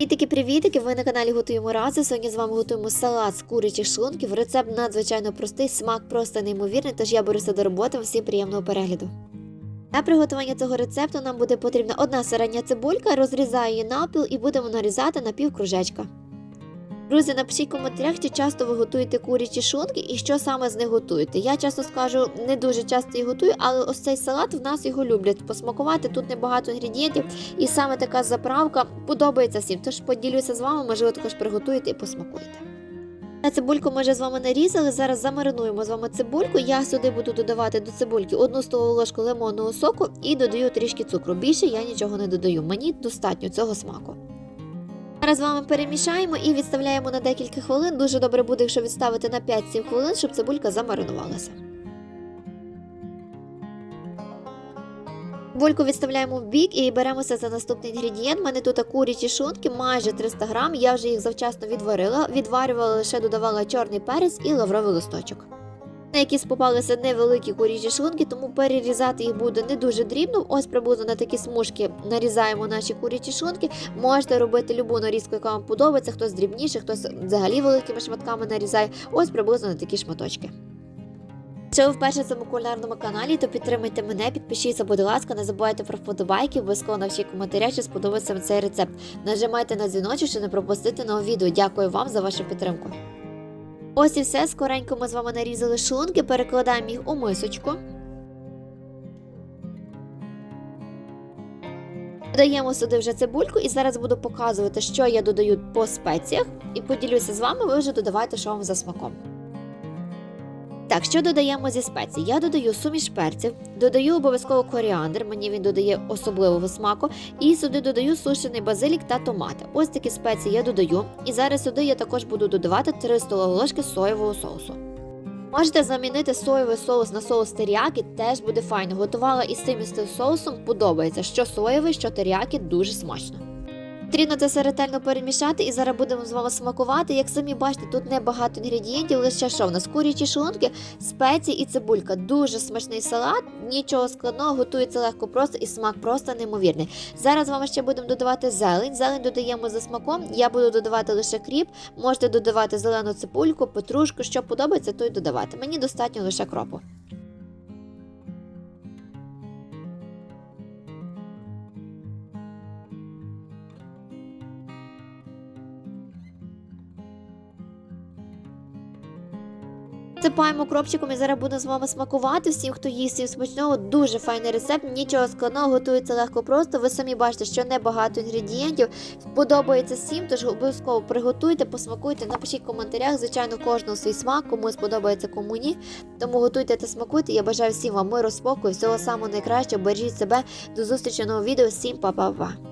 І такі привітики, ви на каналі готуємо рази. Сьогодні з вами готуємо салат з курячих шлунків. Рецепт надзвичайно простий, смак просто неймовірний, тож я беруся до роботи. Всім приємного перегляду. На приготування цього рецепту нам буде потрібна одна середня цибулька, розрізаю її навпіл і будемо нарізати на пів кружечка. Друзі, напишіть в коментарях, чи часто ви готуєте курячі шлунки і що саме з них готуєте. Я часто скажу, не дуже часто їх готую, але ось цей салат в нас його люблять посмакувати. Тут небагато інгредієнтів, і саме така заправка подобається всім. Тож поділюся з вами, можливо, також приготуєте і посмакуєте. На цибульку ми вже з вами нарізали. Зараз замаринуємо з вами цибульку. Я сюди буду додавати до цибульки одну столову ложку лимонного соку і додаю трішки цукру. Більше я нічого не додаю. Мені достатньо цього смаку. Зараз з вами перемішаємо і відставляємо на декілька хвилин. Дуже добре буде, якщо відставити на 5-7 хвилин, щоб цибулька замаринувалася. Бульку відставляємо в бік і беремося за наступний інгредієнт. У мене тут курячі шунки, майже 300 грам. Я вже їх завчасно відварила. Відварювала лише додавала чорний перець і лавровий листочок. На якісь попалися невеликі курячі шлунки, тому перерізати їх буде не дуже дрібно. Ось приблизно на такі смужки нарізаємо наші курячі шлунки. Можете робити любу нарізку, яка вам подобається. Хтось дрібніше, хтось взагалі великими шматками нарізає. Ось приблизно на такі шматочки. Якщо ви вперше цьому кулінарному каналі, то підтримайте мене, підпишіться, будь ласка, не забувайте про вподобайки, обов'язково напишіть коментаря, чи сподобається вам цей рецепт. Нажимайте на дзвіночок, щоб не пропустити нове відео. Дякую вам за вашу підтримку. Ось і все. Скоренько ми з вами нарізали шлунки, перекладаємо їх у мисочку. Додаємо сюди вже цибульку і зараз буду показувати, що я додаю по спеціях, і поділюся з вами, ви вже додавайте, що вам за смаком. Так, що додаємо зі спецій? Я додаю суміш перців, додаю обов'язково коріандр, мені він додає особливого смаку, і сюди додаю сушений базилік та томати. Ось такі спеції я додаю. І зараз сюди я також буду додавати 3 столові соєвого соусу. Можете замінити соєвий соус на соус теріякі, теж буде файно. Готувала із цим і з цим соусом, подобається, що соєвий, що теріякі, дуже смачно. Потрібно це все ретельно перемішати і зараз будемо з вами смакувати. Як самі бачите, тут небагато інгредієнтів, лише що в нас курячі шлунки, спеції і цибулька. Дуже смачний салат, нічого складного, готується легко просто і смак просто неймовірний. Зараз з ще будемо додавати зелень. Зелень додаємо за смаком. Я буду додавати лише кріп, можете додавати зелену цибульку, петрушку, що подобається, то й додавати. Мені достатньо лише кропу. Сипаємо кропчиком і зараз будемо з вами смакувати. Всім, хто їсть всім смачного, дуже файний рецепт. Нічого складного, готується легко просто. Ви самі бачите, що небагато інгредієнтів. Подобається всім, тож обов'язково приготуйте, посмакуйте. Напишіть в коментарях. Звичайно, кожного свій смак, комусь подобається, кому ні. Тому готуйте та смакуйте. Я бажаю всім вам миру, спокою, всього самого найкращого. Бережіть себе. До зустрічі в новому відео. Всім па-па-па.